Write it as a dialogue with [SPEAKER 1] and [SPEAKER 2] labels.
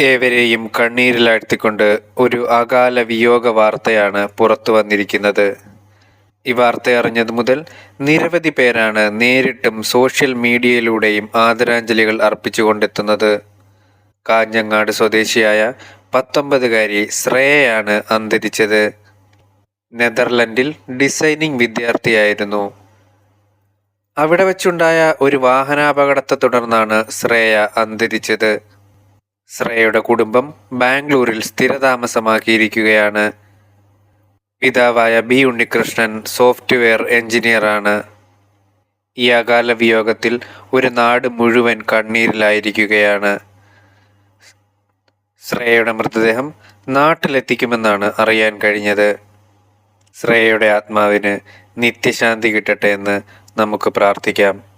[SPEAKER 1] ഏവരെയും കണ്ണീരിലാഴ്ത്തിക്കൊണ്ട് ഒരു അകാല വിയോഗ വാർത്തയാണ് പുറത്തു വന്നിരിക്കുന്നത്. ഈ വാർത്ത അറിഞ്ഞത് മുതൽ നിരവധി പേരാണ് നേരിട്ടും സോഷ്യൽ മീഡിയയിലൂടെയും ആദരാഞ്ജലികൾ അർപ്പിച്ചുകൊണ്ടെത്തുന്നത്. കാഞ്ഞങ്ങാട് സ്വദേശിയായ പത്തൊമ്പതുകാരി ശ്രേയയാണ് അന്തരിച്ചത്. നെതർലൻഡിൽ ഡിസൈനിങ് വിദ്യാർത്ഥിയായിരുന്നു. അവിടെ വച്ചുണ്ടായ ഒരു വാഹനാപകടത്തെ തുടർന്നാണ് ശ്രേയ അന്തരിച്ചത്. ശ്രേയയുടെ കുടുംബം ബാംഗ്ലൂരിൽ സ്ഥിരതാമസമാക്കിയിരിക്കുകയാണ്. പിതാവായ ബി ഉണ്ണികൃഷ്ണൻ സോഫ്റ്റ്വെയർ എഞ്ചിനീയറാണ്. ഈ അകാല വിയോഗത്തിൽ ഒരു നാട് മുഴുവൻ കണ്ണീരിലായിരിക്കുകയാണ്. ശ്രേയയുടെ മൃതദേഹം നാട്ടിലെത്തിക്കുമെന്നാണ് അറിയാൻ കഴിഞ്ഞത്. ശ്രേയയുടെ ആത്മാവിന് നിത്യശാന്തി കിട്ടട്ടെ എന്ന് നമുക്ക് പ്രാർത്ഥിക്കാം.